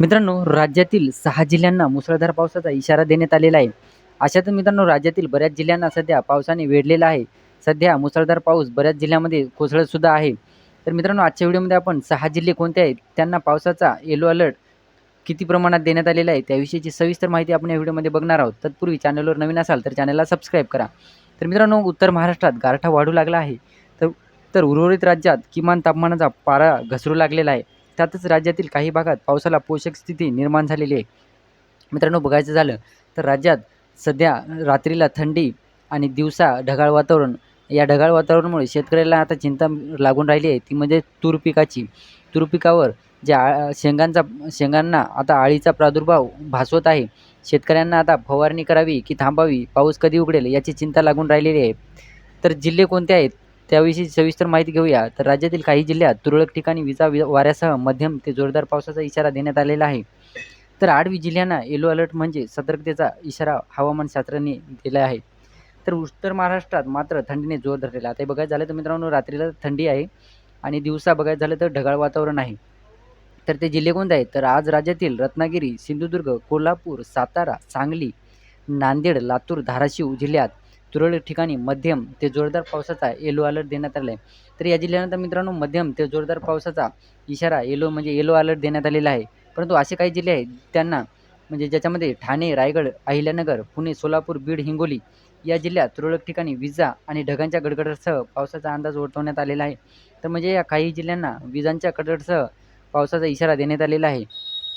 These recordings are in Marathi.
मित्रांनो राज्यातील सहा जिल्ह्यांना मुसळधार पावसाचा इशारा देण्यात आलेला आहे. अशातच मित्रांनो राज्यातील बऱ्याच जिल्ह्यांना सध्या पावसाने वेढलेला आहे. सध्या मुसळधार पाऊस बऱ्याच जिल्ह्यामध्ये कोसळतसुद्धा आहे. तर मित्रांनो आजच्या व्हिडिओमध्ये आपण सहा जिल्हे कोणते आहेत त्यांना पावसाचा येलो अलर्ट किती प्रमाणात देण्यात आलेला आहे त्याविषयीची सविस्तर माहिती आपण या व्हिडिओमध्ये बघणार आहोत. तत्पूर्वी चॅनलवर नवीन असाल तर चॅनलला सबस्क्राईब करा. तर मित्रांनो उत्तर महाराष्ट्रात गारठा वाढू लागला आहे. तर तर उर्वरित राज्यात किमान तापमानाचा पारा घसरू लागलेला आहे. त्यातच राज्यातील काही भागात पावसाला पोषक स्थिती निर्माण झालेली आहे. मित्रांनो बघायचं झालं तर राज्यात सध्या रात्रीला थंडी आणि दिवसा ढगाळ वातावरण. या ढगाळ वातावरणामुळे शेतकऱ्याला आता चिंता लागून राहिली आहे. ती म्हणजे तूर पिकाची. तूर पिकावर ज्या आ- शेंगांचा शेंगांना आता आळीचा प्रादुर्भाव भासवत आहे. शेतकऱ्यांना आता फवारणी करावी की थांबावी पाऊस कधी उघडेल याची चिंता लागून राहिलेली आहे. तर जिल्हे कोणते आहेत? त्याविषयी सविस्तर माहिती घेऊया. तर राज्यातील काही जिल्ह्यात तुरळक ठिकाणी विजा वि- वाऱ्यासह मध्यम ते जोरदार पावसाचा इशारा देण्यात आलेला आहे. तर आठवी जिल्ह्यांना येलो अलर्ट म्हणजे सतर्कतेचा इशारा हवामानशास्त्राने दिला आहे. तर उत्तर महाराष्ट्रात मात्र थंडीने जोर धरलेला आता बघायचं झालं तर मित्रांनो रात्रीला थंडी आहे आणि दिवसा बघायचं झालं तर ढगाळ वातावरण आहे. तर ते जिल्हे कोणते आहेत? तर आज राज्यातील रत्नागिरी सिंधुदुर्ग कोल्हापूर सातारा सांगली नांदेड लातूर धाराशिव जिल्ह्यात तुरळक ठिकाणी मध्यम ते जोरदार पावसाचा येलो अलर्ट देण्यात आला आहे तर या जिल्ह्यानंतर मित्रांनो मध्यम ते जोरदार पावसाचा इशारा येलो म्हणजे येलो अलर्ट देण्यात आलेला आहे. परंतु असे काही जिल्हे आहेत त्यांना म्हणजे ज्याच्यामध्ये ठाणे रायगड अहिल्यानगर पुणे सोलापूर बीड हिंगोली या जिल्ह्यात तुरळक ठिकाणी विजा आणि ढगांच्या गडगडासह पावसाचा अंदाज वर्तवण्यात आलेला आहे. तर म्हणजे या काही जिल्ह्यांना विजांच्या कडकडासह पावसाचा इशारा देण्यात आलेला आहे.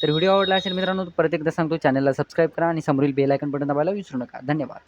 तर व्हिडिओ आवडला असेल मित्रांनो प्रत्येकदा परत एकदा सांगतो चॅनलला सबस्क्राईब करा आणि समोरील बेल आयकन बटन दाबायला विसरू नका. धन्यवाद.